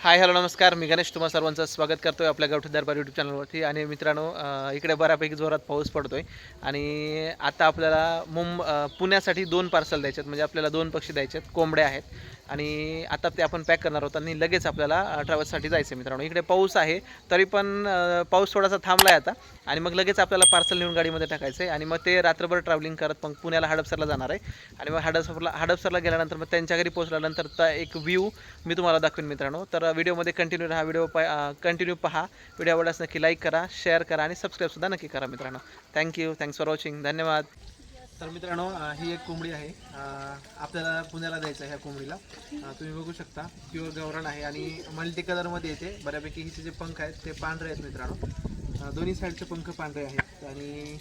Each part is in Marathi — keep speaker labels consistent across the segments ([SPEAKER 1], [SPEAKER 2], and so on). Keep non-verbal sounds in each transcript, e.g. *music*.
[SPEAKER 1] हाय हॅलो नमस्कार. मी गणेश तुम्हा सर्वांचं स्वागत करतो आहे आपल्या गावठी दरबार यूट्यूब चॅनलवरती आणि मित्रांनो इकडे बऱ्यापैकी जोरात पाऊस पडतोय. आणि आता आपल्याला मुंब पुण्यासाठी दोन पार्सल द्यायचे आहेत म्हणजे आपल्याला दोन पक्षी द्यायचे आहेत कोंबड्या आहेत. आणि आता ते आपण पॅक करणार आहोत आणि लगेच आपल्याला ट्रॅव्हल्ससाठी जायचं आहे मित्रांनो. इकडे पाऊस आहे तरी पण पाऊस थोडासा थांबला आहे आता. आणि मग लगेच आपल्याला पार्सल नेऊन गाडीमध्ये टाकायचं आहे आणि मग ते रात्रभर ट्रॅव्हलिंग करत मग पुण्याला हडपसरला जाणार आहे. आणि मग हडपसरला हडपसरला गेल्यानंतर मग त्यांच्या घरी पोहोचल्यानंतरचा एक व्ह्यू मी तुम्हाला दाखवेन मित्रांनो. तर व्हिडिओमध्ये कंटिन्यू राहा व्हिडिओ कंटिन्यू पहा. व्हिडिओ आवडल्यास नक्की लाईक करा शेअर करा आणि सबस्क्राईबसुद्धा नक्की करा मित्रांनो. थँक्यू थँक्स फॉर वॉचिंग धन्यवाद. तर मित्रांनो ही एक कोंबडी आहे. आपल्याला पुण्याला द्यायचं आहे ह्या कोंबडीला. तुम्ही बघू शकता प्युअर गवरण आहे आणि मल्टी कलरमध्ये येते. बऱ्यापैकी हिचे जे पंख आहेत ते पांढरे आहेत मित्रांनो. दोन्ही साईडचे पंख पांढरे आहेत. आणि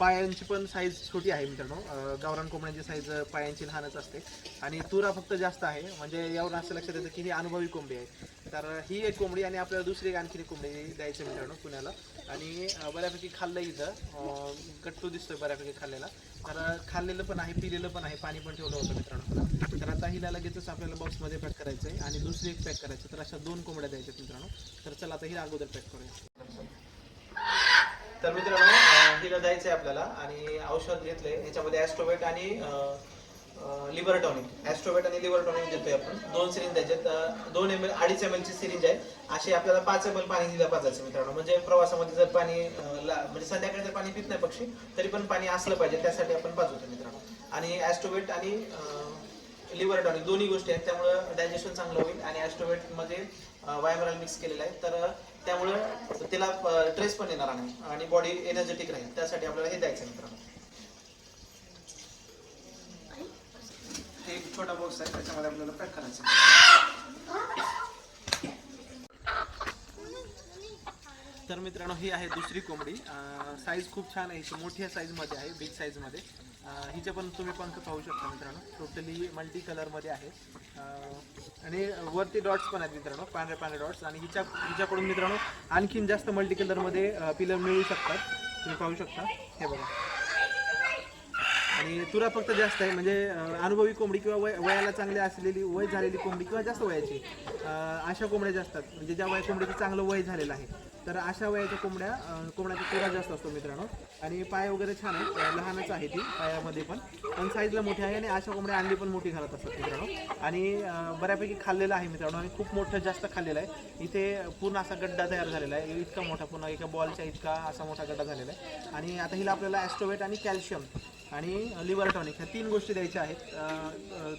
[SPEAKER 1] पायांची पण साईज छोटी आहे मित्रांनो. गावरान कोंबड्यांची साईज पायांची लहानच असते. आणि तुरा फक्त जास्त आहे. म्हणजे यावर असं लक्षात येतं की ही अनुभवी कोंबडी आहे. तर ही एक कोंबडी आणि आपल्याला दुसरी एक आणखी एक कोंबडी द्यायची मित्रांनो पुण्याला. आणि बऱ्यापैकी खाल्लं इथं. गट्टू कट्टू दिसतोय बऱ्यापैकी खाल्लेला. तर खाल्लेलं पण आहे पिलेलं पण आहे पाणी पण ठेवलं होतं मित्रांनो तर आता हिला लगेचच आपल्याला बॉक्समध्ये पॅक करायचं आहे आणि दुसरी एक पॅक करायचं तर अशा दोन कोंबड्या द्यायच्या मित्रांनो. तर चला आता हिला अगोदर पॅक करूया. तर मित्रांनो हिला द्यायचं आहे आपल्याला आणि औषध घेतलंय. ह्याच्यामध्ये ॲस्ट्रोवेट आणि लिव्हर टॉनिक ॲस्ट्रोवेट आणि लिव्हर टॉनिक देतोय आपण. दोन सिरिंज द्यायचे दोन एम एल अडीच एम एलची सिरिंज आहे. अशी आपल्याला पाच एम एल पाणी दिलं पाहिजे मित्रांनो. म्हणजे प्रवासामध्ये जर पाणी ला- म्हणजे संध्याकाळी जर पाणी पित नाही पक्षी तरी पण पाणी असलं पाहिजे. त्यासाठी आपण पाजवतो मित्रांनो. आणि ॲस्ट्रोवेट आणि लिव्हर टॉनिक दोन्ही गोष्टी आहेत. त्यामुळं डायजेशन चांगलं होईल. आणि ॲस्ट्रोवेटमध्ये वायमरल मिक्स केलेलं आहे. तर त्यामुळं त्याला ट्रेस पण येणार नाही आणि बॉडी एनर्जेटिक राहील. त्यासाठी आपल्याला हे द्यायचं मित्रांनो हे एक छोटा बॉक्स आहे त्याच्यामध्ये आपल्याला पॅक करायचं. तर मित्रांनो ही आहे दुसरी कोंबडी. साईज खूप छान आहे ही मोठ्या साईजमध्ये आहे बिग साईजमध्ये हिचे पण तुम्ही पंख पाहू शकता मित्रांनो. टोटली मल्टी कलरमध्ये आहे. आणि वरती डॉट्स पण आहेत मित्रांनो पांढरे पांढरे डॉट्स आणि हिच्या हिच्याकडून मित्रांनो आणखीन जास्त मल्टी कलरमध्ये पिलर मिळू शकतात. तुम्ही पाहू शकता. हे बघा. आणि तुरा फक्त जास्त आहे म्हणजे अनुभवी कोंबडी किंवा वय वयाला चांगली असलेली वय झालेली कोंबडी किंवा जास्त वयाची अशा कोंबड्या जास्त असतात म्हणजे ज्या वया कोंबडीचं चांगलं वय झालेलं आहे तर अशा वयाच्या कोंबड्या कोंबड्याचा तुरा जास्त असतो मित्रांनो. आणि पाय वगैरे छान आहे लहानच आहे ती पायामध्ये पण पण साईजला मोठी आहे आणि अशा कोंबड्या अंडी पण मोठी घालत असतात मित्रांनो. आणि बऱ्यापैकी खाल्लेलं आहे मित्रांनो आणि खूप मोठं जास्त खाल्लेलं आहे. इथे पूर्ण असा गड्डा तयार झालेला आहे इतका मोठा पूर्ण एका बॉलच्या इतका असा मोठा गड्डा झालेला आहे. आणि आता हिला आपल्याला ॲस्ट्रोवेट आणि कॅल्शियम आणि लिव्हर टॉनिक ह्या तीन गोष्टी द्यायच्या आहेत.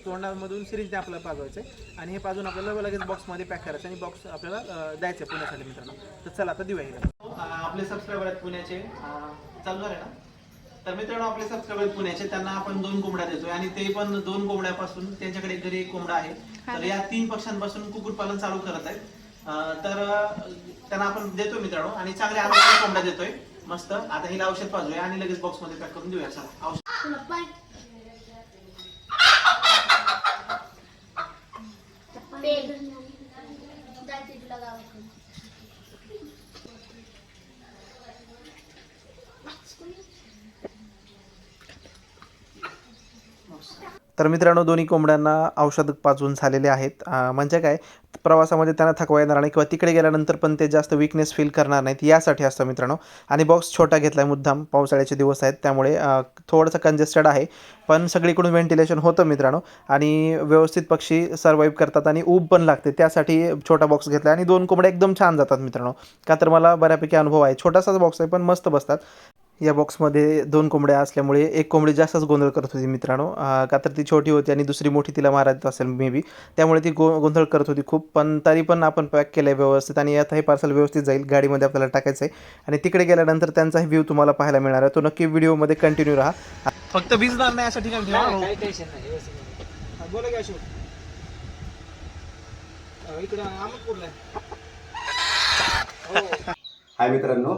[SPEAKER 1] तोंडामधून सिरीजने आपल्याला पाजवायचं आहे आणि हे पाजून आपल्याला लगेच बॉक्समध्ये पॅक करायचं आणि बॉक्स आपल्याला द्यायचं आहे पुण्यासाठी मित्रांनो. तर चला आता देऊया आपले सबस्क्रायबर आहेत पुण्याचे. अं, चालू आहे ना? तर मित्रांनो आपले सबस्क्रायबर आहेत पुण्याचे. त्यांना आपण दोन कोंबड्या देतोय आणि ते पण दोन कोंबड्यापासून त्यांच्याकडे घरी एक कोंबडा आहे. तर या तीन पक्षांपासून कुक्कुटपालन चालू करत आहेत. तर त्यांना आपण देतो मित्रांनो. आणि चांगल्या आरोग्याच्या कोंबडा देतोय. मस्त. आता हिला औषध पाजूया आणि लगेच बॉक्समध्ये पॅक करून देऊया. चला औषध. तर मित्रांनो दोन्ही कोंबड्यांना औषध पाजून झालेले आहेत. म्हणजे काय प्रवासामध्ये त्यांना थकवा येणार नाही किंवा तिकडे गेल्यानंतर पण ते जास्त विकनेस फील करणार नाहीत. यासाठी असतं मित्रांनो. आणि बॉक्स छोटा घेतला आहे मुद्दाम पावसाळ्याचे दिवस आहेत त्यामुळे थोडंसं कंजेस्टेड आहे. पण सगळीकडून व्हेंटिलेशन होतं मित्रांनो. आणि व्यवस्थित पक्षी सर्वाईव्ह करतात आणि ऊब पण लागते. त्यासाठी छोटा बॉक्स घेतला आणि दोन कोंबड्या एकदम छान जातात मित्रांनो. का तर मला बऱ्यापैकी अनुभव आहे. छोटासाच बॉक्स आहे पण मस्त बसतात. या बॉक्समध्ये दोन कोंबड्या असल्यामुळे एक कोंबडी जास्तच गोंधळ करत होती मित्रांनो. का तर ती छोटी होती आणि दुसरी मोठी तिला मारायचं असेल मे बी त्यामुळे ती गो गोंधळ करत होती खूप. पण तरी पण आपण पॅक केलं आहे व्यवस्थित आणि आता हे पार्सल व्यवस्थित जाईल. गाडीमध्ये आपल्याला टाकायचं आहे आणि तिकडे गेल्यानंतर त्यांचाही व्ह्यू तुम्हाला पाहायला मिळणार आहे. तो नक्की व्हिडिओमध्ये कंटिन्यू राहा. फक्त भिजणार नाही अशा ठिकाणी
[SPEAKER 2] काही टेन्शन नाही व्यवस्थित आहे.
[SPEAKER 1] बोला इकडं *laughs*
[SPEAKER 3] हाय मित्रांनो.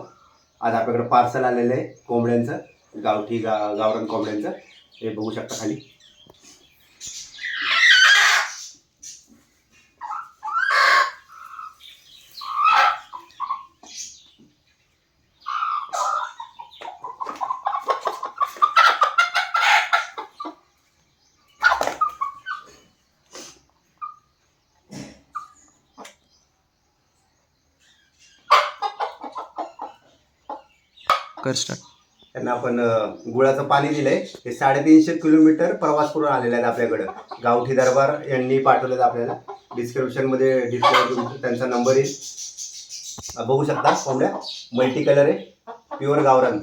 [SPEAKER 3] आज आपल्याकडे पार्सल आलेलं आहे कोंबड्यांचं. गावठी गा गावरान कोंबड्यांचं. हे बघू शकता खाली.
[SPEAKER 1] कर स्टार्ट
[SPEAKER 3] त्यांना आपण गुळाचं पाणी दिलंय. हे साडेतीनशे किलोमीटर प्रवास करून आलेले आहेत आपल्याकडं. गावठी दरबार यांनी पाठवलेत आपल्याला. डिस्क्रिप्शनमध्ये डिस्क्रिप्शन त्यांचा नंबर येईल. बघू शकता कोंबड्या. मल्टी कलर आहे. प्युअर गावरान.